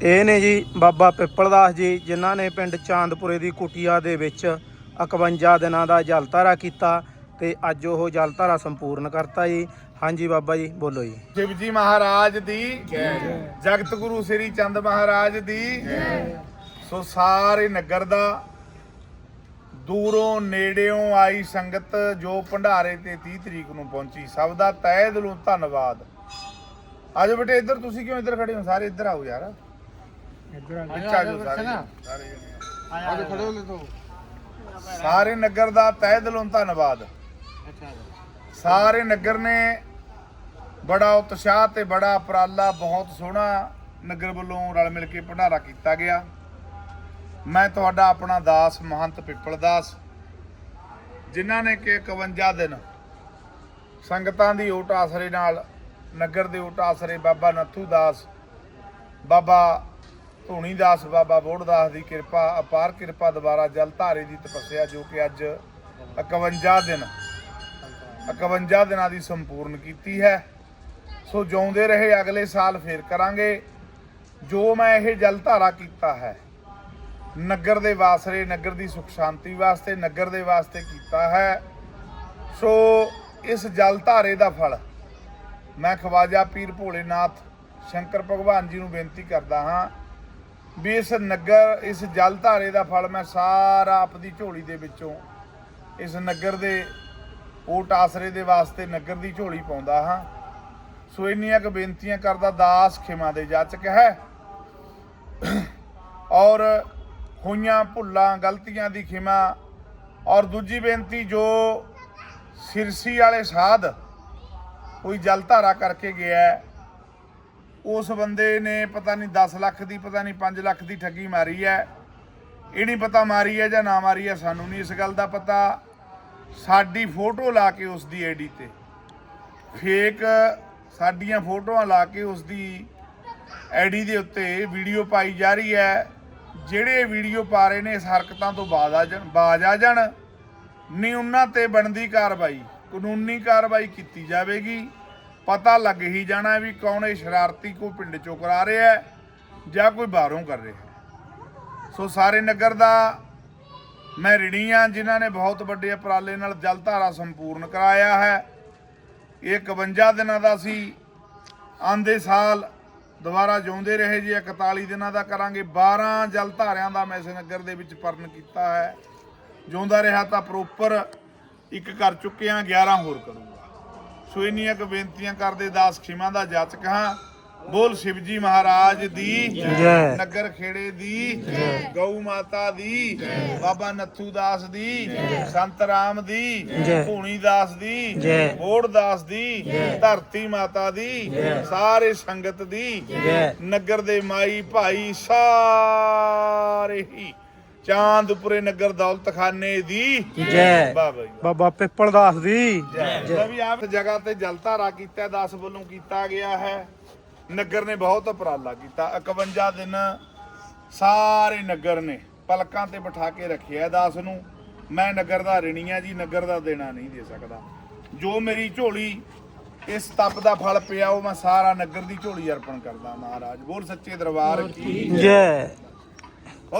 ਇਹ ਨੇ ਜੀ ਬਾਬਾ ਪਿੱਪਲਦਾਸ ਜੀ ਜਿਨ੍ਹਾਂ ਨੇ ਪਿੰਡ ਚਾਂਦਪੁਰੇ ਦੀ ਕੁਟੀਆ ਦੇ ਵਿੱਚ 51 ਦਿਨਾਂ ਦਾ ਜਲ ਧਾਰਾ ਕੀਤਾ ਤੇ ਅੱਜ ਉਹ ਜਲ ਧਾਰਾ ਸੰਪੂਰਨ ਕਰਤਾ ਜੀ। ਹਾਂਜੀ ਬਾਬਾ ਜੀ ਬੋਲੋ ਜੀ। ਸ਼ਿਵ ਜੀ ਮਹਾਰਾਜ ਦੀ ਜਗਤ ਗੁਰੂ ਸ੍ਰੀ ਚੰਦ ਮਹਾਰਾਜ ਦੀ ਸੋ ਸਾਰੇ ਨਗਰ ਦਾ ਦੂਰੋਂ ਨੇੜਿਓਂ ਆਈ ਸੰਗਤ ਜੋ ਭੰਡਾਰੇ ਤੇ 30 ਤਰੀਕ ਨੂੰ ਪਹੁੰਚੀ ਸਭ ਦਾ ਤਹਿ ਦਿਲੋਂ ਧੰਨਵਾਦ। ਆਜੋ ਬੇਟੇ ਇੱਧਰ ਤੁਸੀਂ ਕਿਉਂ ਇੱਧਰ ਖੜੇ ਹੋ? ਸਾਰੇ ਇੱਧਰ ਆਓ ਯਾਰ। ਇੱਧਰ ਆ ਜਾਓ ਸਾਰੇ ਸਾਰੇ ਜਣੇ। ਆਜੋ ਖੜੇ ਹੋ ਲੈ ਤੋ ਸਾਰੇ ਨਗਰ ਦਾ ਤਹਿ ਦਿਲੋਂ ਧੰਨਵਾਦ। ਸਾਰੇ ਨਗਰ ਨੇ ਬੜਾ ਉਤਸ਼ਾਹ ਤੇ ਬੜਾ ਉਪਰਾਲਾ ਬਹੁਤ ਸੋਹਣਾ ਨਗਰ ਵੱਲੋਂ ਰਲ ਮਿਲ ਕੇ ਭੰਡਾਰਾ ਕੀਤਾ ਗਿਆ। ਮੈਂ ਤੁਹਾਡਾ ਆਪਣਾ ਦਾਸ ਮਹੰਤ ਪਿੱਪਲ ਦਾਸ ਜਿਨ੍ਹਾਂ ਨੇ ਕਿ 51 ਦਿਨ ਸੰਗਤਾਂ ਦੀ ਓਟ ਆਸਰੇ ਨਾਲ ਨਗਰ ਦੇ ਓਟ ਆਸਰੇ ਬਾਬਾ ਨੱਥੂ ਦਾਸ ਬਾਬਾ ਧੂਣੀ ਦਾਸ ਬਾਬਾ ਬੋੜ ਦੀ ਕਿਰਪਾ, ਅਪਾਰ ਕਿਰਪਾ ਦੁਆਰਾ ਜਲ ਧਾਰੇ ਦੀ ਤਪੱਸਿਆ ਜੋ ਕਿ ਅੱਜ 51 ਦਿਨ 51 ਦਿਨਾਂ ਦੀ ਸੰਪੂਰਨ ਕੀਤੀ ਹੈ। ਸੋ ਜਿਉਂਦੇ ਰਹੇ, ਅਗਲੇ ਸਾਲ ਫੇਰ ਕਰਾਂਗੇ। ਜੋ ਮੈਂ ਇਹ ਜਲ ਧਾਰਾ ਕੀਤਾ ਹੈ, ਨਗਰ ਦੇ ਵਾਸਰੇ, ਨਗਰ ਦੀ ਸੁਖ ਸ਼ਾਂਤੀ ਵਾਸਤੇ, ਨਗਰ ਦੇ ਵਾਸਤੇ ਕੀਤਾ ਹੈ। ਸੋ ਇਸ ਜਲ ਧਾਰੇ ਦਾ ਫਲ ਮੈਂ ਖਵਾਜਾ ਪੀਰ ਭੋਲੇਨਾਥ ਸ਼ੰਕਰ ਭਗਵਾਨ ਜੀ ਨੂੰ ਬੇਨਤੀ ਕਰਦਾ ਹਾਂ ਵੀ ਇਸ ਨਗਰ, ਇਸ ਜਲ ਧਾਰੇ ਦਾ ਫਲ ਮੈਂ ਸਾਰਾ ਆਪਦੀ ਝੋਲੀ ਦੇ ਵਿੱਚੋਂ, ਇਸ ਨਗਰ ਦੇ ਓਟ ਆਸਰੇ ਦੇ ਵਾਸਤੇ ਨਗਰ ਦੀ ਝੋਲੀ ਪਾਉਂਦਾ ਹਾਂ। ਸੋ ਇੰਨੀਆਂ ਕੁ ਬੇਨਤੀਆਂ ਕਰਦਾ, ਦਾਸ ਖਿਮਾ ਦੇ ਜਾਚਕ ਹੈ। ਔਰ ਹੋਈਆਂ ਭੁੱਲਾਂ, ਗਲਤੀਆਂ ਦੀ ਖਿਮਾ। ਔਰ ਦੂਜੀ ਬੇਨਤੀ, ਜੋ ਸਿਰਸੀ ਵਾਲੇ ਸਾਧ ਕੋਈ ਜਲ ਧਾਰਾ ਕਰਕੇ ਗਿਆ ਉਸ ਬੰਦੇ ਨੇ ਪਤਾ ਨਹੀਂ 10 ਲੱਖ ਦੀ, ਪਤਾ ਨਹੀਂ 5 ਲੱਖ ਦੀ ਠੱਗੀ ਮਾਰੀ ਹੈ। ਇਹ ਨਹੀਂ ਪਤਾ ਮਾਰੀ ਹੈ ਜਾਂ ਨਾ ਮਾਰੀ ਹੈ, ਸਾਨੂੰ ਨਹੀਂ ਇਸ ਗੱਲ ਦਾ ਪਤਾ। ਸਾਡੀ ਫੋਟੋ ਲਾ ਕੇ ਉਸ ਦੀ ਆਈਡੀ ਤੇ। ਫੇਕ ਸਾਡੀਆਂ ਫੋਟੋਆਂ ਲਾ ਕੇ ਉਸ ਦੀ ਆਈਡੀ ਦੇ ਉੱਤੇ ਵੀਡੀਓ ਪਾਈ ਜਾ ਰਹੀ ਹੈ। ਜਿਹੜੇ ਵੀਡੀਓ ਪਾ ਰਹੇ ਨੇ, ਇਸ ਹਰਕਤਾਂ ਤੋਂ ਬਾਜ਼ ਆ ਜਾਣ, ਬਾਜ਼ ਆ ਜਾਣ। ਨਹੀਂ, ਉਹਨਾਂ ਤੇ ਬਣਦੀ ਕਾਰਵਾਈ, ਕਾਨੂੰਨੀ ਕਾਰਵਾਈ ਕੀਤੀ ਜਾਵੇਗੀ। ਪਤਾ ਲੱਗ ਹੀ ਜਾਣਾ ਵੀ ਕੌਣ ਇਹ ਸ਼ਰਾਰਤੀ ਕੋਈ ਪਿੰਡ ਚੋਂ ਕਰਾ ਰਿਹਾ ਹੈ ਜਾਂ ਕੋਈ ਬਾਹਰੋਂ ਕਰ ਰਿਹਾ ਸੋ ਸਾਰੇ ਨਗਰ ਦਾ ਮੈਂ ਰਿਣੀ ਹਾਂ, ਜਿਨ੍ਹਾਂ ਨੇ ਬਹੁਤ ਵੱਡੇ ਉਪਰਾਲੇ ਨਾਲ ਜਲ ਧਾਰਾ ਸੰਪੂਰਨ ਕਰਾਇਆ ਹੈ। ਇਹ 51 ਦਿਨਾਂ ਦਾ ਸੀ। ਆਂਦੇ ਸਾਲ ਦੁਬਾਰਾ ਜਿਉਂਦੇ ਰਹੇ ਜੀ 41 ਦਿਨਾਂ ਦਾ ਕਰਾਂਗੇ। 12 ਜਲ ਧਾਰਿਆਂ ਦਾ ਮੈਂ ਇਸ ਨਗਰ ਦੇ ਵਿੱਚ ਪਰਨ ਕੀਤਾ ਹੈ। ਜਿਉਂਦਾ ਰਿਹਾ ਤਾਂ ਪ੍ਰੋਪਰ ਇੱਕ ਕਰ ਚੁੱਕੇ ਹਾਂ 11 ਹੋਰ ਕਰੂੰਗਾ। ਸੋ ਇੰਨੀਆਂ ਕੁ ਬੇਨਤੀਆਂ ਕਰਦੇ ਦਾਸ ਖਿਮਾ ਦਾ ਜਾਚਕ ਹਾਂ। ਬੋਲ ਸ਼ਿਵਜੀ ਮਹਾਰਾਜ ਦੀ ਜੈ। ਨਗਰ ਖੇੜੇ ਦੀ ਗਊ ਮਾਤਾ ਦੀ ਬਾਬਾ ਨੱਥੂ ਦਾਸ ਦੀ ਸੰਤ ਰਾਮ ਦੀ ਜੈ। ਭੂਣੀ ਦਾਸ ਦੀ ਜੈ। ਬੋੜ ਦਾਸ ਦੀ ਧਰਤੀ ਮਾਤਾ ਦੀ ਸਾਰੇ ਸੰਗਤ ਦੀ ਜੈ। ਨਗਰ ਦੇ ਮਾਈ ਭਾਈ ਸਾਰੇ ਹੀ। ਚਾਂਦਪੁਰੇ ਨਗਰ ਦੌਲਤਖਾਨੇ ਦੀ। ਜੈ। ਬਾਬਾ ਜੀ। ਬਾਬਾ ਪਿੱਪਲਦਾਸ ਦੀ। ਮੈਂ ਵੀ ਆਪ ਜਗ੍ਹਾ ਤੇ ਜਲ ਧਾਰਾ ਕੀਤਾ 10 ਵੱਲੋਂ ਕੀਤਾ ਗਿਆ ਹੈ। ਨਗਰ ਨੇ ਬਹੁਤ ਉਪਰਾਲਾ ਕੀਤਾ। 51 ਦਿਨ ਸਾਰੇ ਨਗਰ ਨੇ ਪਲਕਾਂ ਤੇ ਬਿਠਾ ਕੇ ਰੱਖਿਆ 10 ਨੂੰ। ਮੈਂ ਨਗਰ ਦਾ ਰਿਣੀਆਂ ਜੀ ਨਗਰ ਦਾ ਦੇਣਾ ਨਹੀਂ ਦੇ ਸਕਦਾ। ਜੋ ਮੇਰੀ ਝੋਲੀ ਇਸ ਤਪ ਦਾ ਫਲ ਪਿਆ ਉਹ ਮੈਂ ਸਾਰਾ ਨਗਰ ਦੀ ਝੋਲੀ ਅਰਪਣ ਕਰਦਾ ਮਹਾਰਾਜ। ਬੋਲ ਸੱਚੇ ਦਰਬਾਰ ਕੀ ਜੈ।